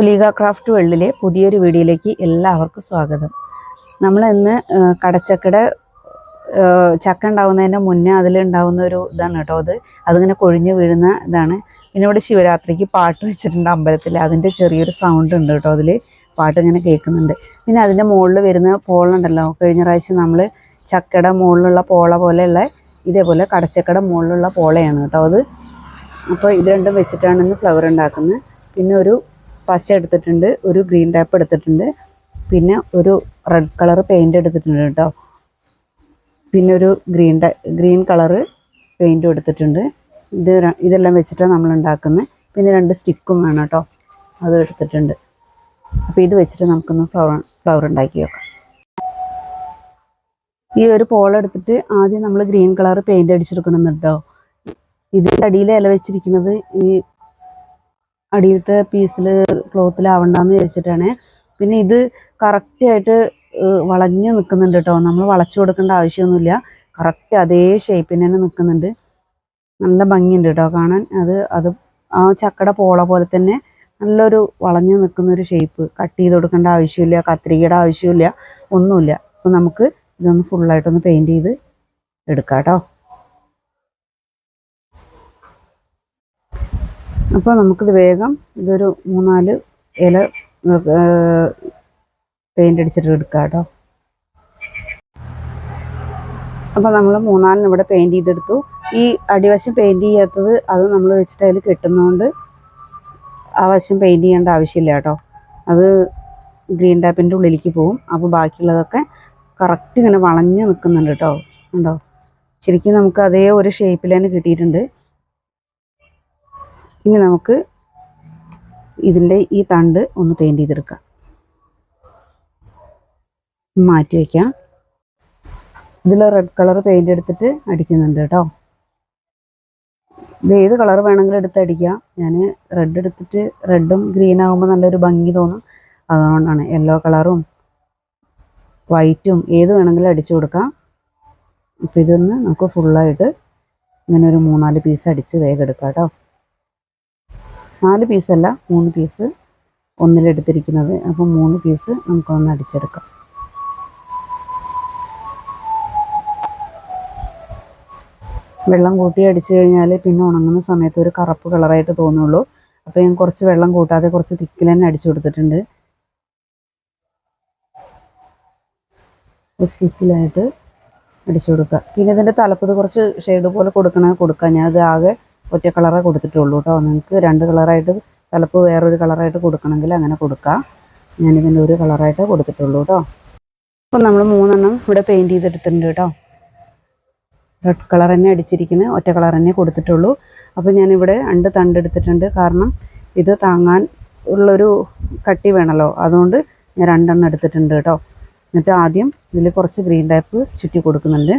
ഒലീഗ craft വേൾഡിലെ പുതിയൊരു വീഡിയോയിലേക്ക് എല്ലാവർക്കും സ്വാഗതം. നമ്മൾ ഇന്ന് കടച്ചക്കട ചക്ക ഉണ്ടാവുന്നതിന്റെ മുന്നേ അതിലുണ്ടാവുന്ന ഒരു ഇതാണ് കേട്ടോ അത്. അതിങ്ങനെ കൊഴിഞ്ഞ് വീഴുന്ന ഇതാണ്. പിന്നെ ഇവിടെ ശിവരാത്രിക്ക് പാട്ട് വെച്ചിട്ടുണ്ട് അമ്പലത്തിൽ. അതിന്റെ ചെറിയൊരു സൗണ്ട് ഉണ്ട് കേട്ടോ അതിൽ പാട്ട് ഇങ്ങനെ കേൾക്കുന്നുണ്ട്. പിന്നെ അതിന്റെ മുകളിൽ വരുന്ന പോളുണ്ടല്ലോ കഴിഞ്ഞ പ്രാവശ്യം നമ്മൾ ചക്കയുടെ മുകളിലുള്ള പോള പോലെയുള്ള ഇതേപോലെ കടച്ചക്കയുടെ മുകളിലുള്ള പോളയാണ് കേട്ടോ അത്. അപ്പോൾ ഇത് രണ്ടും വെച്ചിട്ടാണ് ഇന്ന് ഫ്ലവർ ഉണ്ടാക്കുന്നത്. പിന്നെ ഒരു പശ എടുത്തിട്ടുണ്ട് ഒരു ഗ്രീൻ ടാപ്പ് എടുത്തിട്ടുണ്ട് പിന്നെ ഒരു റെഡ് കളർ പെയിന്റ് എടുത്തിട്ടുണ്ട് കേട്ടോ. പിന്നെ ഒരു ഗ്രീൻ ഗ്രീൻ കളറ് പെയിന്റും എടുത്തിട്ടുണ്ട്. ഇത് ഇതെല്ലാം വെച്ചിട്ടാണ് നമ്മൾ ഉണ്ടാക്കുന്നത് പിന്നെ രണ്ട് സ്റ്റിക്കും വേണം കേട്ടോ അത് എടുത്തിട്ടുണ്ട്. അപ്പോൾ ഇത് വെച്ചിട്ട് നമുക്കൊന്ന് ഫ്ലവർ ഫ്ലവർ ഉണ്ടാക്കി വെക്കാം ഈ ഒരു പോൾ എടുത്തിട്ട് ആദ്യം നമ്മൾ ഗ്രീൻ കളർ പെയിന്റ് അടിച്ചെടുക്കണം കേട്ടോ ഇതിന്റെ അടിയിൽ ഇല വെച്ചിരിക്കുന്നത് ഈ അടിയിലത്തെ പീസിൽ ക്ലോത്തിലാവണ്ടെന്ന് വിചാരിച്ചിട്ടാണ്. പിന്നെ ഇത് കറക്റ്റായിട്ട് വളഞ്ഞ് നിൽക്കുന്നുണ്ട് കേട്ടോ നമ്മൾ വളച്ചു കൊടുക്കേണ്ട ആവശ്യമൊന്നുമില്ല. കറക്റ്റ് അതേ ഷേപ്പിന് തന്നെ നിൽക്കുന്നുണ്ട് നല്ല ഭംഗിയുണ്ട് കേട്ടോ കാണാൻ. അത് അത് ആ ചക്കയുടെ പോള പോലെ തന്നെ നല്ലൊരു വളഞ്ഞു നിൽക്കുന്നൊരു ഷേപ്പ് കട്ട് ചെയ്ത് കൊടുക്കേണ്ട ആവശ്യമില്ല. കത്രികയുടെ ആവശ്യമില്ല. ഒന്നുമില്ല. അപ്പോൾ നമുക്ക് ഇതൊന്ന് ഫുള്ളായിട്ടൊന്ന് പെയിന്റ് ചെയ്ത് എടുക്കാം കേട്ടോ അപ്പോൾ നമുക്കിത് വേഗം ഇതൊരു മൂന്നാൽ ഇല പെയിന്റ് അടിച്ചിട്ട് എടുക്കാം കേട്ടോ. അപ്പോൾ നമ്മൾ മൂന്നാലിന് ഇവിടെ പെയിന്റ് ചെയ്തെടുത്തു. ഈ അടിവശം പെയിന്റ് ചെയ്യാത്തത് അത് നമ്മൾ വെച്ചിട്ട് അതിൽ കിട്ടുന്നതുകൊണ്ട് ആ വശം പെയിന്റ് ചെയ്യേണ്ട ആവശ്യമില്ല കേട്ടോ. അത് ഗ്രീൻ ടാപ്പിന്റെ ഉള്ളിലേക്ക് പോകും അപ്പോൾ ബാക്കിയുള്ളതൊക്കെ കറക്റ്റ് ഇങ്ങനെ വളഞ്ഞ് നിൽക്കുന്നുണ്ട് കേട്ടോ. ഉണ്ടോ? ശരിക്കും നമുക്ക് അതേ ഒരു ഷേപ്പിൽ തന്നെ കിട്ടിയിട്ടുണ്ട്. ഇനി നമുക്ക് ഇതിന്റെ ഈ തണ്ട് ഒന്ന് പെയിന്റ് ചെയ്തെടുക്കാം. മാറ്റി വയ്ക്കാം ഇതിൽ റെഡ് കളർ പെയിന്റ് എടുത്തിട്ട് അടിക്കുന്നുണ്ട് കേട്ടോ. ഇത് ഏത് കളർ വേണമെങ്കിലും എടുത്ത് അടിക്കാം. ഞാൻ റെഡ് എടുത്തിട്ട് റെഡും ഗ്രീൻ ആകുമ്പോൾ നല്ലൊരു ഭംഗി തോന്നും. അതുകൊണ്ടാണ് യെല്ലോ കളറും വൈറ്റും ഏത് വേണമെങ്കിലും അടിച്ചു കൊടുക്കാം. അപ്പോൾ ഇതൊന്ന് നമുക്ക് ഫുള്ളായിട്ട് ഇങ്ങനെ ഒരു മൂന്നാൽ പീസ് അടിച്ച് വേഗം എടുക്കാം കേട്ടോ. നാല് പീസല്ല മൂന്ന് പീസ് ഒന്നിലെടുത്തിരിക്കുന്നത് അപ്പം മൂന്ന് പീസ് നമുക്കൊന്ന് അടിച്ചെടുക്കാം. വെള്ളം കൂട്ടി അടിച്ചു കഴിഞ്ഞാൽ പിന്നെ ഉണങ്ങുന്ന സമയത്ത് ഒരു കറുപ്പ് കളറായിട്ട് തോന്നുള്ളൂ. അപ്പോൾ ഞാൻ കുറച്ച് വെള്ളം കൂട്ടാതെ കുറച്ച് തിക്കിൽ തന്നെ അടിച്ചു കൊടുത്തിട്ടുണ്ട്. കുറച്ച് തിക്കിലായിട്ട് അടിച്ചു കൊടുക്കുക. പിന്നെ ഇതിന്റെ തലപ്പത് കുറച്ച് ഷെയ്ഡ് പോലെ കൊടുക്കണേ കൊടുക്കാം. ഞാനത് ആകെ ഒറ്റ കളറേ കൊടുത്തിട്ടുള്ളൂ കേട്ടോ. നിങ്ങൾക്ക് രണ്ട് കളറായിട്ട് തലപ്പ് വേറൊരു കളറായിട്ട് കൊടുക്കണമെങ്കിൽ അങ്ങനെ കൊടുക്കാം. ഞാനിതിന്റെ ഒരു കളറായിട്ട് കൊടുത്തിട്ടുള്ളൂ കേട്ടോ. അപ്പം നമ്മൾ മൂന്നെണ്ണം ഇവിടെ പെയിന്റ് ചെയ്തെടുത്തിട്ടുണ്ട് കേട്ടോ. റെഡ് കളർ തന്നെ അടിച്ചിരിക്കുന്നത്. ഒറ്റ കളർ തന്നെ കൊടുത്തിട്ടുള്ളൂ. അപ്പോൾ ഞാനിവിടെ രണ്ട് തണ്ട് എടുത്തിട്ടുണ്ട്. കാരണം ഇത് താങ്ങാൻ ഉള്ളൊരു കട്ടി വേണമല്ലോ. അതുകൊണ്ട് ഞാൻ രണ്ടെണ്ണം എടുത്തിട്ടുണ്ട് കേട്ടോ. എന്നിട്ട് ആദ്യം ഇതിൽ കുറച്ച് ഗ്രീൻ ടൈപ്പ് ചുറ്റി കൊടുക്കുന്നുണ്ട്.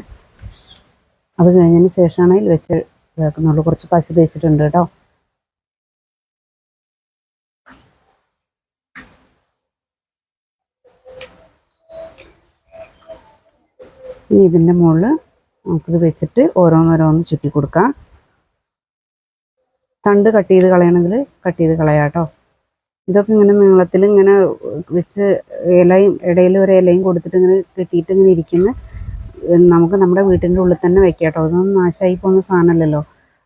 അത് കഴിഞ്ഞതിന് ശേഷമാണ് ഇതിൽ വെച്ച് ഇതാക്കുന്നുള്ളൂ കുറച്ച് പശു തേച്ചിട്ടുണ്ട് കേട്ടോ. ഇനി ഇതിന്റെ മുകളിൽ നമുക്കിത് വെച്ചിട്ട് ഓരോന്നോരോന്ന് ചുറ്റി കൊടുക്കാം. തണ്ട് കട്ട് ചെയ്ത് കളയണമെങ്കിൽ കട്ട് ചെയ്ത് കളയാം കേട്ടോ. ഇതൊക്കെ ഇങ്ങനെ നീളത്തിൽ ഇങ്ങനെ വെച്ച് ഇലയും ഇടയിൽ ഒരു ഇലയും കൊടുത്തിട്ട് ഇങ്ങനെ കെട്ടിയിട്ട് ഇങ്ങനെ ഇരിക്കുന്ന നമുക്ക് നമ്മുടെ വീട്ടിന്റെ ഉള്ളിൽ തന്നെ വെക്കാം കേട്ടോ. അതൊന്നും നാശമായി പോകുന്ന സാധനമല്ലല്ലോ.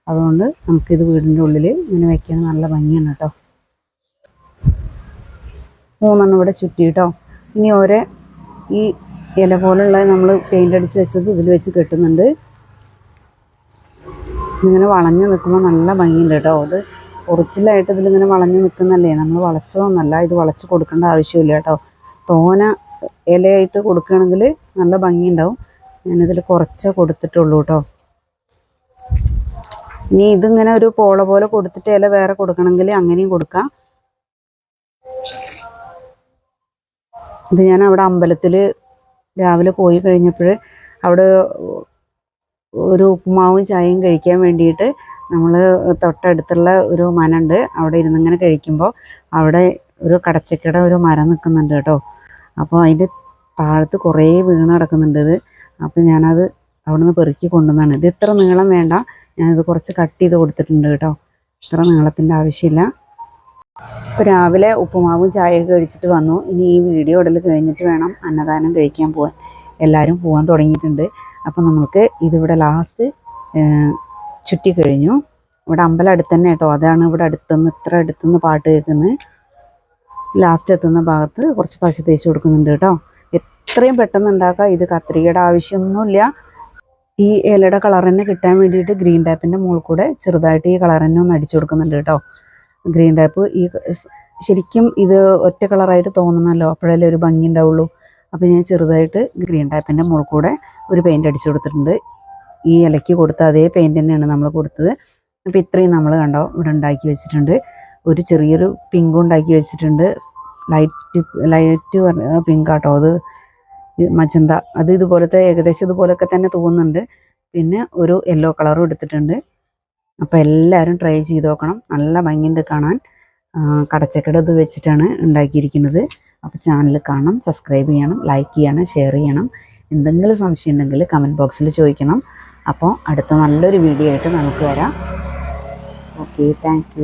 അതുകൊണ്ട് നമുക്കിത് വീടിന്റെ ഉള്ളിൽ ഇങ്ങനെ വെക്കാൻ നല്ല ഭംഗിയാണ് കേട്ടോ. മൂന്നെണ്ണം ഇവിടെ ചുറ്റി കേട്ടോ. ഇനി ഓരോ ഈ ഇല പോലുള്ള നമ്മൾ പെയിന്റ് അടിച്ച് വെച്ചത് ഇതിൽ വെച്ച് കെട്ടുന്നുണ്ട്. ഇങ്ങനെ വളഞ്ഞു നിൽക്കുമ്പോൾ നല്ല ഭംഗിയുണ്ട് കേട്ടോ. അത് ഒറിജിനലായിട്ട് ഇതിലിങ്ങനെ വളഞ്ഞു നിൽക്കുന്നല്ലേ നമ്മൾ വളച്ചതൊന്നല്ല ഇത് വളച്ച് കൊടുക്കേണ്ട ആവശ്യമില്ല കേട്ടോ. തോന ഇലയായിട്ട് കൊടുക്കുകയാണെങ്കിൽ നല്ല ഭംഗിയുണ്ടാവും. ഞാനിതിൽ കുറച്ചേ കൊടുത്തിട്ടുള്ളൂ കേട്ടോ. ഇനി ഇതിങ്ങനെ ഒരു പോള പോലെ കൊടുത്തിട്ട് ഇല വേറെ കൊടുക്കണമെങ്കിൽ അങ്ങനെയും കൊടുക്കാം. ഇത് ഞാൻ അവിടെ അമ്പലത്തിൽ രാവിലെ പോയി കഴിഞ്ഞപ്പോൾ അവിടെ ഒരു ഉപ്പുമാവും ചായയും കഴിക്കാൻ വേണ്ടിയിട്ട് നമ്മൾ തൊട്ടടുത്തുള്ള ഒരു മനുണ്ട്. അവിടെ ഇരുന്നിങ്ങനെ കഴിക്കുമ്പോൾ അവിടെ ഒരു കടച്ചക്കയുടെ ഒരു മരം നിൽക്കുന്നുണ്ട് കേട്ടോ. അപ്പോൾ അതിന്റെ താഴത്ത് കുറേ വീണ് കിടക്കുന്നുണ്ട് ഇത്. അപ്പോൾ ഞാനത് അവിടെ നിന്ന് പെറുക്കി കൊണ്ടുവന്നാണ്. ഇത് ഇത്ര നീളം വേണ്ട. ഞാനിത് കുറച്ച് കട്ട് ചെയ്ത് കൊടുത്തിട്ടുണ്ട് കേട്ടോ. ഇത്ര നീളത്തിന്റെ ആവശ്യമില്ല. ഇപ്പോൾ രാവിലെ ഉപ്പുമാവും ചായയൊക്കെ കഴിച്ചിട്ട് വന്നു. ഇനി ഈ വീഡിയോ ഇടൽ കഴിഞ്ഞിട്ട് വേണം അന്നദാനം കഴിക്കാൻ പോകാൻ എല്ലാവരും പോകാൻ തുടങ്ങിയിട്ടുണ്ട്. അപ്പം നമുക്ക് ഇതിവിടെ ലാസ്റ്റ് ചുറ്റി കഴിഞ്ഞു. ഇവിടെ അമ്പലം അടുത്ത് തന്നെ കേട്ടോ. അതാണ് ഇവിടെ അടുത്തുനിന്ന് ഇത്ര അടുത്തുനിന്ന് പാട്ട് കേൾക്കുന്നത് ലാസ്റ്റ് എത്തുന്ന ഭാഗത്ത് കുറച്ച് പശ തേച്ച് കൊടുക്കുന്നുണ്ട് കേട്ടോ. എത്രയും പെട്ടെന്ന് ഉണ്ടാക്കാം. ഇത് കത്രികയുടെ ആവശ്യമൊന്നുമില്ല. ഈ ഇലയുടെ കളർ തന്നെ കിട്ടാൻ വേണ്ടിയിട്ട് ഗ്രീൻ ടാപ്പിന്റെ മുകളിൽ കൂടെ ചെറുതായിട്ട് ഈ കളർ തന്നെ ഒന്ന് അടിച്ചു കൊടുക്കുന്നുണ്ട് കേട്ടോ. ഗ്രീൻ ടാപ്പ് ഈ ശരിക്കും ഇത് ഒറ്റ കളറായിട്ട് തോന്നുന്നല്ലോ അപ്പോഴല്ലേ ഒരു ഭംഗി ഉണ്ടാവുള്ളൂ. അപ്പോൾ ഞാൻ ചെറുതായിട്ട് ഗ്രീൻ ടാപ്പിന്റെ മുകളിൽ കൂടെ ഒരു പെയിന്റ് അടിച്ചു കൊടുത്തിട്ടുണ്ട്. ഈ ഇലയ്ക്ക് കൊടുത്ത അതേ പെയിന്റ് തന്നെയാണ് നമ്മൾ കൊടുത്തത്. അപ്പോൾ ഇത്രയും നമ്മൾ കണ്ടോ ഇവിടെ ഉണ്ടാക്കി വെച്ചിട്ടുണ്ട്. ഒരു ചെറിയൊരു പിങ്ക് ഉണ്ടാക്കി വെച്ചിട്ടുണ്ട്. ലൈറ്റ് ലൈറ്റ് പിങ്ക് ആട്ടോ അത്. മജന്ത. അത് ഇതുപോലത്തെ ഏകദേശം ഇതുപോലൊക്കെ തന്നെ തോന്നുന്നുണ്ട്. പിന്നെ ഒരു യെല്ലോ കളറും എടുത്തിട്ടുണ്ട്. അപ്പോൾ എല്ലാവരും ട്രൈ ചെയ്ത് നോക്കണം. നല്ല ഭംഗിയുണ്ട് കാണാൻ. കടച്ചക്കട ഇത് വെച്ചിട്ടാണ് ഉണ്ടാക്കിയിരിക്കുന്നത്. അപ്പോൾ ചാനൽ കാണണം സബ്സ്ക്രൈബ് ചെയ്യണം ലൈക്ക് ചെയ്യണം ഷെയർ ചെയ്യണം. എന്തെങ്കിലും സംശയം ഉണ്ടെങ്കിൽ കമന്റ് ബോക്സിൽ ചോദിക്കണം. അപ്പോൾ അടുത്ത നല്ലൊരു വീഡിയോ ആയിട്ട് നമുക്ക് വരാം. Okay thank